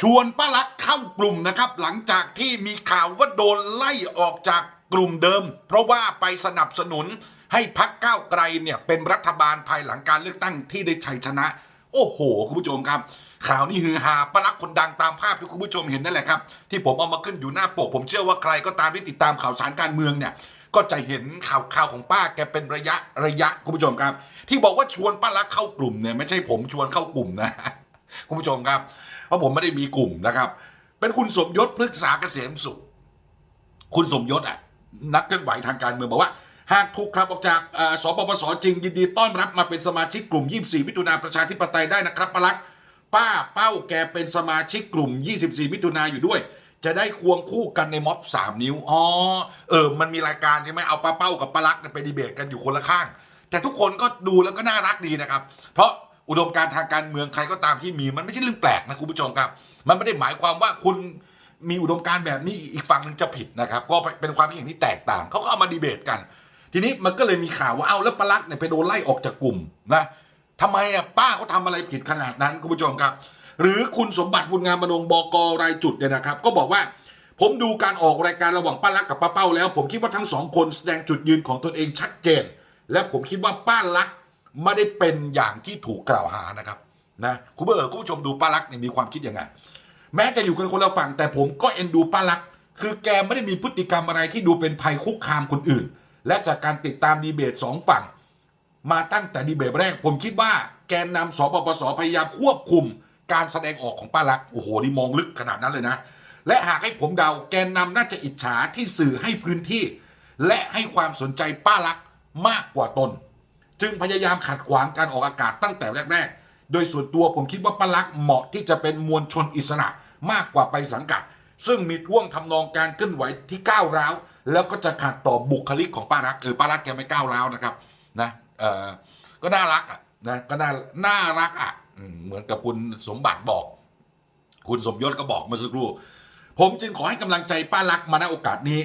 ชวนป้าลักษ์เข้ากลุ่มนะครับ หลังจากที่มีข่าวว่าโดนไล่ออกจากกลุ่มเดิม เพราะว่าไปสนับสนุนให้พักก้าวไกลเนี่ยเป็นรัฐบาลภายหลังการเลือกตั้งที่ได้ชัยชนะ โอ้โห คุณผู้ชมครับ ข่าวนี้ฮือฮาป้าลักษ์คนดังตามภาพที่คุณผู้ชมเห็นนั่นแหละครับ ที่ผมเอามาขึ้นอยู่หน้าปก ผมเชื่อว่าใครก็ตามที่ติดตามข่าวสารการเมืองเนี่ยก็จะเห็นข่าวข่าวของป้าแกเป็นระยะระยะคุณผู้ชมครับ ที่บอกว่าชวนป้าลักษ์เข้ากลุ่มเนี่ยไม่ใช่ผมชวนเข้ากลุ่มนะ คุณผู้ชมครับ เพราะผมไม่ได้มีกลุ่มนะครับ เป็นคุณสมยศพฤกษาเกษมสุข คุณสมยศอะนักเคลื่อนไหวทางการเมืองบอกว่า หากถูกขับออกจากสปปสจริงยินดีต้อนรับมาเป็นสมาชิกกลุ่ม 24 มิถุนาประชาธิปไตยได้นะครับปลักป้าเป้าแกเป็นสมาชิกกลุ่ม 24 มิถุนาอยู่ด้วยจะได้ควงคู่กันในม็อบ3นิ้ว อ๋อ เออ มันมีรายการใช่ไหมเอาป้าเป้ากับป้าลักไปดีเบตกันอยู่คนละข้าง แต่ทุกคนก็ดูแล้วก็น่ารักดีนะครับ เพราะ อุดมการทางการเมืองใครก็ตามที่มีมันไม่ใช่เรื่องแปลกนะคุณผู้ชมครับ มันไม่ได้หมายความว่าคุณมีอุดมการแบบนี้อีกฝั่งหนึ่งจะผิดนะครับ ก็เป็นความคิดเห็นที่แตกต่างเขาก็เอามาดีเบตกัน ทีนี้มันก็เลยมีข่าวว่าเอาแล้วปลักษ์เนี่ยไปโดนไล่ออกจากกลุ่มนะทำไมอะป้าเขาทำอะไรผิดขนาดนั้นคุณผู้ชมครับ หรือคุณสมบัติบุญงามมนงบกรายจุดเนี่ยนะครับ ก็บอกว่าผมดูการออกรายการระหว่างป้าลักษ์กับป้าเป้าแล้ว ผมคิดว่าทั้งสองคนแสดงจุดยืนของตนเองชัดเจน และผมคิดว่าป้าลักษ์ ไม่ได้เป็นอย่างที่ถูกกล่าวหานะครับนะคุณผู้ชมคุณผู้ชมดูป้าลักษ์เนี่ยมีความคิดยังไงแม้จะอยู่กันคนละฝั่งแต่ผมก็เอ็นดูป้าลักษ์คือแกไม่ได้มีพฤติกรรมอะไรที่ดูเป็นภัยคุกคามคนอื่น และจากการติดตามดีเบตสองฝั่ง มาตั้งแต่ดีเบตแรก ผมคิดว่าแกนนำสปปสพยายามควบคุมการแสดงออกของป้าลักษ์โอ้โหนี่มองลึกขนาดนั้นเลยนะ และหากให้ผมเดาแกนนำน่าจะอิจฉาที่สื่อให้พื้นที่ และให้ความสนใจป้าลักษ์มากกว่าตน จึงพยายามขัดขวางการออกอากาศตั้งแต่แรก ๆ โดยส่วนตัวผมคิดว่าป้าลักษ์เหมาะที่จะเป็นมวลชนอิสระมากกว่าไปสังกัด ซึ่งมีท่วงทำนองการเคลื่อนไหวที่ก้าวร้าว แล้วก็จะขัดต่อบุคลิกของป้ารักเออป้ารักแกไม่ก้าวร้าวนะครับนะเออก็น่ารักอะนะก็น่าน่ารักอะเหมือนกับคุณสมบัติบอก คุณสมยศก็บอกเมื่อสักครู่ผมจึงขอให้กำลังใจป้าลักษ์มาณโอกาสนี้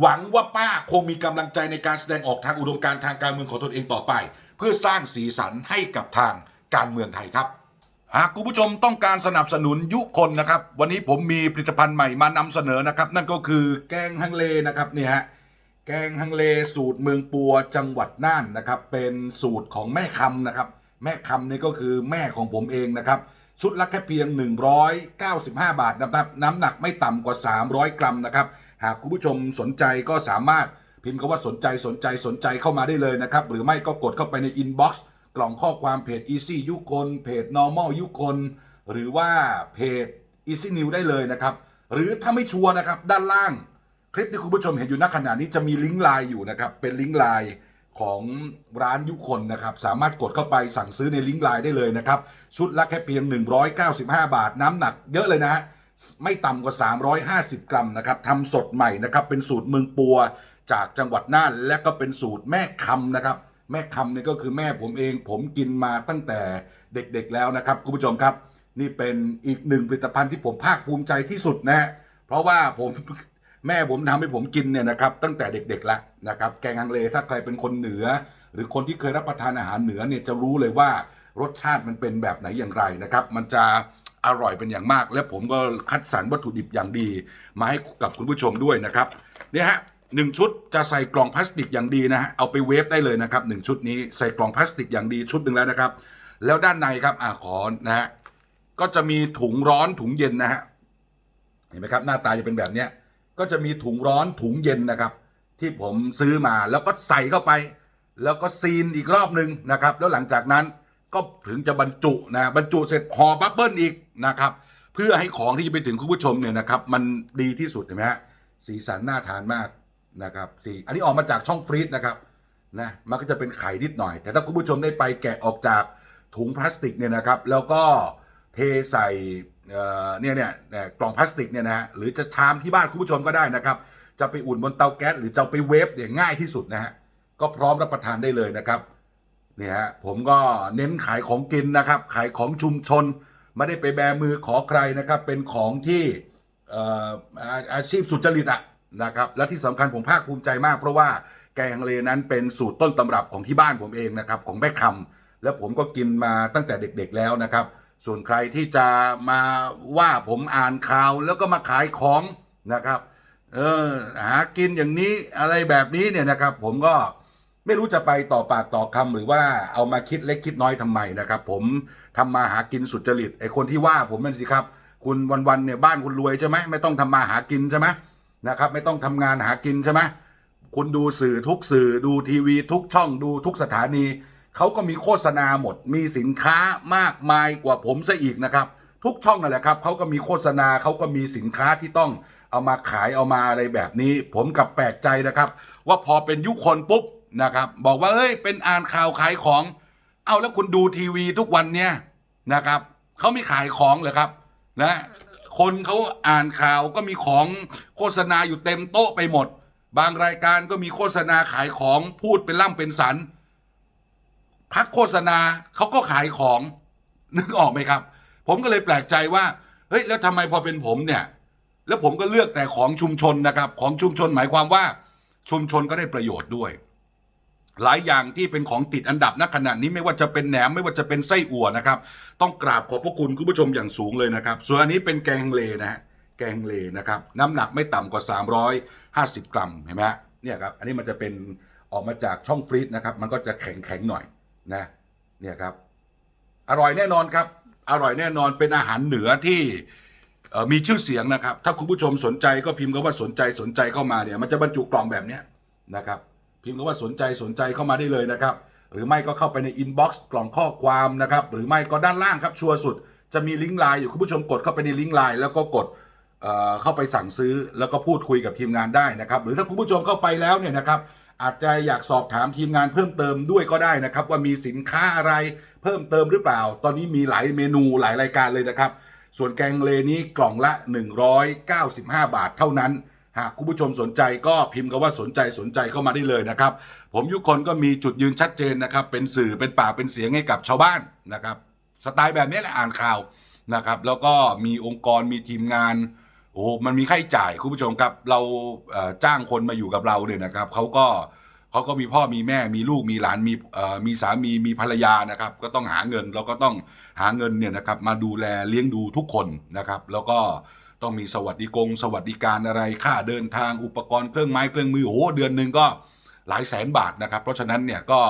หวังว่าป้าคงมีกำลังใจในการแสดงออกทางอุดมการทางการเมืองของตนเองต่อไป เพื่อสร้างสีสันให้กับทางการเมืองไทยครับ หากคุณผู้ชมต้องการสนับสนุนยุคนนะครับ วันนี้ผมมีผลิตภัณฑ์ใหม่มานำเสนอนะครับ นั่นก็คือแกงฮังเลนะครับเนี่ยฮะแกงฮังเลสูตรเมืองปัวจังหวัดน่านนะครับ เป็นสูตรของแม่คำนะครับ แม่คำนี่ก็คือแม่ของผมเองนะครับชุดละแค่เพียง 195 บาทนะครับ น้ำหนักไม่ต่ำกว่า 300 กรัมนะครับ หากคุณผู้ชมสนใจก็สามารถพิมพ์คำว่าสนใจสนใจสนใจเข้ามาได้เลยนะครับ หรือไม่ก็กดเข้าไปในอินบ็อกซ์กล่องข้อความเพจ Easy ยุคนเพจ Normal ยุคนหรือว่าเพจ Easy New ได้เลยนะครับ หรือถ้าไม่ชัวร์นะครับ ด้านล่าง คลิปที่คุณผู้ชมเห็นอยู่ณขณะนี้จะมีลิงก์ไลน์อยู่นะครับ เป็นลิงก์ไลน์ของร้านยุคนนะครับ สามารถกดเข้าไปสั่งซื้อในลิงก์ไลน์ได้เลยนะครับ ชุดละแค่เพียง 195 บาทน้ำหนักเยอะเลยนะฮะ ไม่ต่ำกว่า 350 กรัมนะครับทำสดใหม่นะครับเป็นสูตรเมืองปัวจากจังหวัดน่านและก็เป็นสูตรแม่คำนะครับ แม่คำเนี่ยก็คือแม่ผมเองผมกินมาตั้งแต่เด็กๆแล้วนะครับคุณผู้ชมครับ นี่เป็นอีกหนึ่งผลิตภัณฑ์ที่ผมภาคภูมิใจที่สุดนะ เพราะว่าผมแม่ผมทำให้ผมกินเนี่ยนะครับตั้งแต่เด็กๆแล้วนะครับแกงฮังเลถ้าใครเป็นคนเหนือ หรือคนที่เคยรับประทานอาหารเหนือเนี่ยจะรู้เลยว่ารสชาติมันเป็นแบบไหนอย่างไรนะครับ มันจะ อร่อยเป็นอย่างมาก และผมก็คัดสรรวัตถุดิบอย่างดี มาให้กับคุณผู้ชมด้วยนะครับเนี่ยฮะหนึ่งชุดจะใส่กล่องพลาสติกอย่างดีนะฮะเอาไปเวฟได้เลยนะครับหนึ่งชุดนี้ใส่กล่องพลาสติกอย่างดีชุดหนึ่งแล้วนะครับ แล้วด้านในครับอ่าขอนะฮะก็จะมีถุงร้อนถุงเย็นนะฮะเห็นไหมครับ หน้าตาจะเป็นแบบเนี้ยก็จะมีถุงร้อนถุงเย็นนะครับ ที่ผมซื้อมาแล้วก็ใส่เข้าไป แล้วก็ซีนอีกรอบหนึ่งนะครับ แล้วหลังจากนั้น ก็ถึงจะบรรจุนะบรรจุเสร็จห่อบับเบิ้ลอีกนะครับ เพื่อให้ของที่จะไปถึงคุณผู้ชมเนี่ยนะครับ มันดีที่สุดเห็นไหมฮะสีสันน่าทานมากนะครับสีอันนี้ออกมาจากช่องฟรีซนะครับนะมันก็จะเป็นไข่นิดหน่อย แต่ถ้าคุณผู้ชมได้ไปแกะออกจากถุงพลาสติกเนี่ยนะครับ แล้วก็เทใส่เอ่อเนี่ยเนี่ยกล่องพลาสติกเนี่ยนะฮะหรือจะชามที่บ้านคุณผู้ชมก็ได้นะครับ จะไปอุ่นบนเตาแก๊สหรือจะไปเวฟเนี่ยง่ายที่สุดนะฮะก็พร้อมรับประทานได้เลยนะครับ นี่ยฮะผมก็เน้นขายของกินนะครับ ขายของชุมชน ไม่ได้ไปแบมือขอใครนะครับ เป็นของที่เอ่ออาชีพสุจริตอะนะครับ และที่สำคัญผมภาคภูมิใจมาก เพราะว่าแกงเลนั้นเป็นสูตรต้นตำรับของที่บ้านผมเองนะครับ ของแม่คำแล้วผมก็กินมาตั้งแต่เด็กๆแล้วนะครับ ส่วนใครที่จะมาว่าผมอ่านข่าวแล้วก็มาขายของนะครับ เออหากินอย่างนี้อะไรแบบนี้เนี่ยนะครับ ผมก็ ไม่รู้จะไปต่อปากต่อคำหรือว่าเอามาคิดเล็กคิดน้อยทำไมนะครับ ผมทำมาหากินสุจริตไอ้คนที่ว่าผมนั่นสิครับ คุณวันๆเนี่ยบ้านคุณรวยใช่ไหมไม่ต้องทำมาหากินใช่ไหมนะครับ ไม่ต้องทำงานหากินใช่ไหมคุณดูสื่อทุกสื่อดูทีวีทุกช่องดูทุกสถานีเขาก็มีโฆษณาหมด มีสินค้ามากมายกว่าผมซะอีกนะครับ ทุกช่องนั่นแหละครับเขาก็มีโฆษณาเขาก็มีสินค้าที่ต้องเอามาขายเอามาอะไรแบบนี้ ผมกับแปลกใจนะครับ ว่าพอเป็นยุคคนปุ๊บ นะครับ บอกว่าเอ้ยเป็นอ่านข่าวขายของ เอาแล้วคุณดูทีวีทุกวันเนี่ยนะครับเขาไม่ขายของเหรอครับนะคนเขาอ่านข่าวก็มีของโฆษณาอยู่เต็มโต๊ะไปหมด บางรายการก็มีโฆษณาขายของพูดเป็นล่ำเป็นสันพักโฆษณาเขาก็ขายของนึกออกไหมครับ ผมก็เลยแปลกใจว่าเฮ้ยแล้วทำไมพอเป็นผมเนี่ย แล้วผมก็เลือกแต่ของชุมชนนะครับ ของชุมชนหมายความว่าชุมชนก็ได้ประโยชน์ด้วย หลายอย่างที่เป็นของติดอันดับณขณะนี้ไม่ว่าจะเป็นแหนมไม่ว่าจะเป็นไส้อั่วนะครับ ต้องกราบขอบพระคุณคุณผู้ชมอย่างสูงเลยนะครับ ส่วนอันนี้เป็นแกงเลนะฮะแกงเลนะครับ น้ำหนักไม่ต่ำกว่า 350 กรัมเห็นไหมฮะเนี่ยครับอันนี้มันจะเป็นออกมาจากช่องฟรีซนะครับ มันก็จะแข็งแข็งๆหน่อยนะเนี่ยครับ อร่อยแน่นอนครับ อร่อยแน่นอนเป็นอาหารเหนือที่มีชื่อเสียงนะครับ ถ้าคุณผู้ชมสนใจก็พิมพ์คำว่าสนใจสนใจเข้ามาเนี่ย มันจะบรรจุกล่องแบบนี้นะครับ พิมพ์คำว่าสนใจสนใจเข้ามาได้เลยนะครับ หรือไม่ก็เข้าไปในอินบ็อกซ์กล่องข้อความนะครับ หรือไม่ก็ด้านล่างครับชัวร์สุด จะมีลิงก์ไลน์อยู่คุณผู้ชมกดเข้าไปในลิงก์ไลน์แล้วก็กดเเข้าไปสั่งซื้อแล้วก็พูดคุยกับทีมงานได้นะครับ หรือถ้าคุณผู้ชมเข้าไปแล้วเนี่ยนะครับอาจจะอยากสอบถามทีมงานเพิ่มเติมด้วยก็ได้นะครับ ว่ามีสินค้าอะไรเพิ่มเติมหรือเปล่า ตอนนี้มีหลายเมนูหลายรายการเลยนะครับ ส่วนแกงเลนี้กล่องละ 195 บาทเท่านั้น หากคุณผู้ชมสนใจก็พิมพ์คำว่าสนใจสนใจเข้ามาได้เลยนะครับ ผมยุคนก็มีจุดยืนชัดเจนนะครับ เป็นสื่อเป็นปากเป็นเสียงให้กับชาวบ้านนะครับสไตล์แบบนี้แหละอ่านข่าวนะครับ แล้วก็มีองค์กรมีทีมงานโอ้โหมันมีค่าใช้จ่ายคุณผู้ชมครับเราจ้างคนมาอยู่กับเราเนี่ยนะครับเขาก็เขาก็มีพ่อมีแม่มีลูกมีหลานมีมีสามีมีภรรยานะครับ ก็ต้องหาเงินเราก็ต้องหาเงินเนี่ยนะครับ มาดูแลเลี้ยงดูทุกคนนะครับ แล้วก็ ต้องมีสวัสดิกง สวัสดิการอะไรค่าเดินทางอุปกรณ์เครื่องไม้เครื่องมือโอ้โหเดือนหนึ่งก็หลายแสนบาทนะครับ เพราะฉะนั้นเนี่ยก็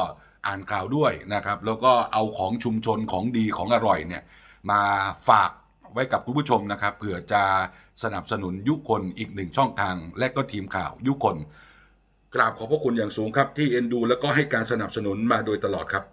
อ่านข่าวด้วยนะครับ แล้วก็เอาของชุมชนของดีของอร่อยเนี่ยมาฝากไว้กับคุณผู้ชมนะครับเผื่อจะสนับสนุนยุคนอีกหนึ่งช่องทาง และก็ทีมข่าวยุคนกราบขอบพระคุณอย่างสูงครับที่เอ็นดู แล้วก็ให้การสนับสนุนมาโดยตลอดครับ